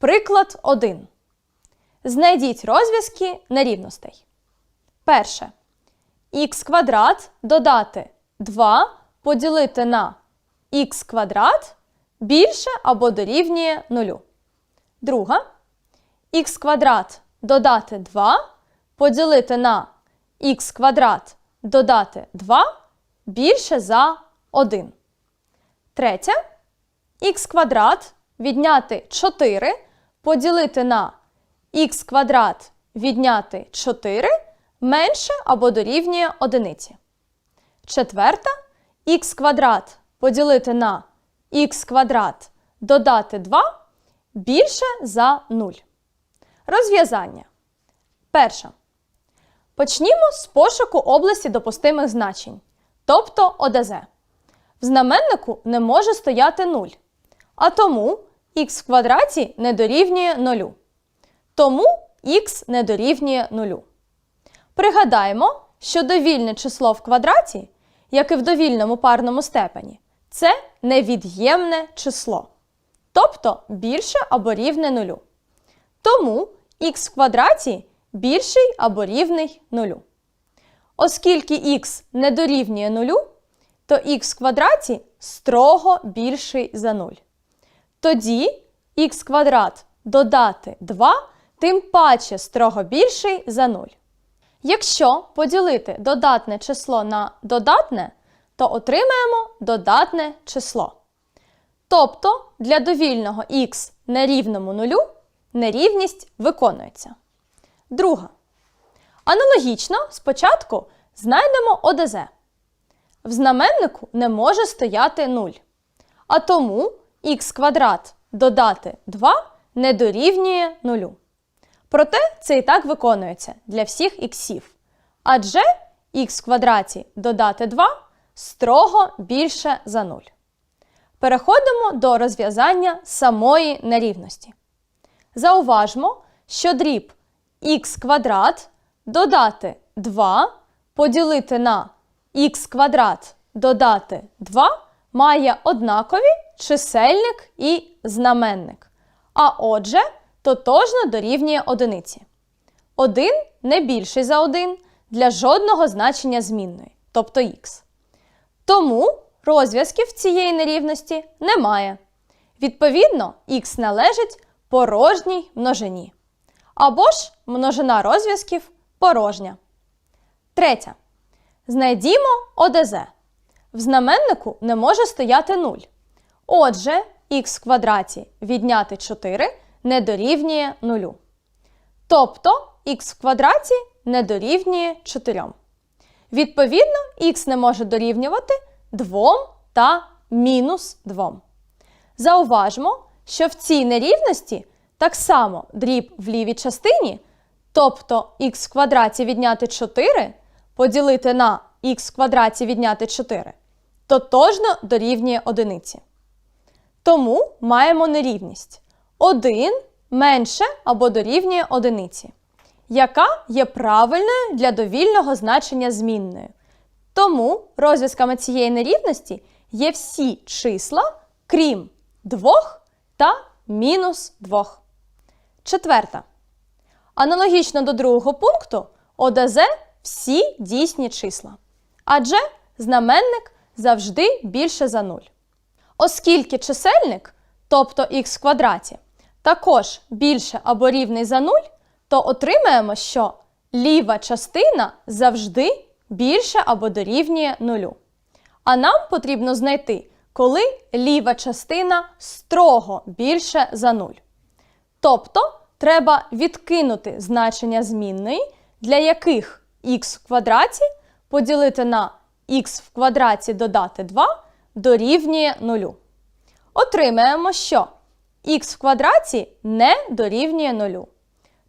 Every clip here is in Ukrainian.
Приклад 1. Знайдіть розв'язки нерівностей. Перше. х квадрат додати 2 поділити на х квадрат більше або дорівнює 0. Друга. х квадрат додати 2 поділити на х квадрат додати 2 більше за 1. Третє. х квадрат відняти 4 поділити на х квадрат відняти 4 менше або дорівнює 1. Четверта х квадрат поділити на х квадрат додати 2 більше за 0. Розв'язання. Перше. Почнімо з пошуку області допустимих значень, тобто ОДЗ. В знаменнику не може стояти 0, а тому х в квадраті не дорівнює 0. Тому х не дорівнює 0. Пригадаємо, що довільне число в квадраті, як і в довільному парному степені, це невід'ємне число, тобто більше або рівне 0. Тому х в квадраті більший або рівний 0. Оскільки х не дорівнює 0, то х в квадраті строго більший за 0. Тоді х квадрат додати 2 тим паче строго більший за 0. Якщо поділити додатне число на додатне, то отримаємо додатне число. Тобто для довільного х нерівному нулю нерівність виконується. Друга. Аналогічно спочатку знайдемо ОДЗ. В знаменнику не може стояти 0. А тому х квадрат додати 2 не дорівнює 0. Проте це і так виконується для всіх іксів. Адже х квадраті додати 2 строго більше за 0. Переходимо до розв'язання самої нерівності. Зауважмо, що дріб х квадрат додати 2 поділити на х квадрат додати 2 має однакові чисельник і знаменник. А отже, тотожно дорівнює одиниці. 1 не більший за 1 для жодного значення змінної, тобто х. Тому розв'язків цієї нерівності немає. Відповідно, х належить порожній множині. Або ж множина розв'язків порожня. Третя. Знайдімо ОДЗ. В знаменнику не може стояти 0. Отже, х в квадраті відняти 4 не дорівнює 0. Тобто х в квадраті не дорівнює 4. Відповідно, х не може дорівнювати 2 та мінус 2. Зауважмо, що в цій нерівності так само дріб в лівій частині, тобто х в квадраті відняти 4 поділити на х в квадраті відняти 4, тотожно дорівнює одиниці. Тому маємо нерівність 1 менше або дорівнює одиниці, яка є правильною для довільного значення змінною. Тому розв'язками цієї нерівності є всі числа, крім 2 та мінус 2. Четверта. Аналогічно до другого пункту ОДЗ всі дійсні числа. Адже знаменник завжди більше за 0. Оскільки чисельник, тобто х в квадраті, також більше або рівний за 0, то отримаємо, що ліва частина завжди більше або дорівнює 0. А нам потрібно знайти, коли ліва частина строго більше за 0. Тобто треба відкинути значення змінної, для яких х в квадраті поділити на х в квадраті додати 2 дорівнює 0. Отримаємо, що х в квадраті не дорівнює 0.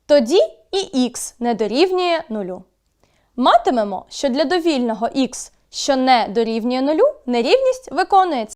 Тоді і х не дорівнює 0. Матимемо, що для довільного х, що не дорівнює 0, нерівність виконується.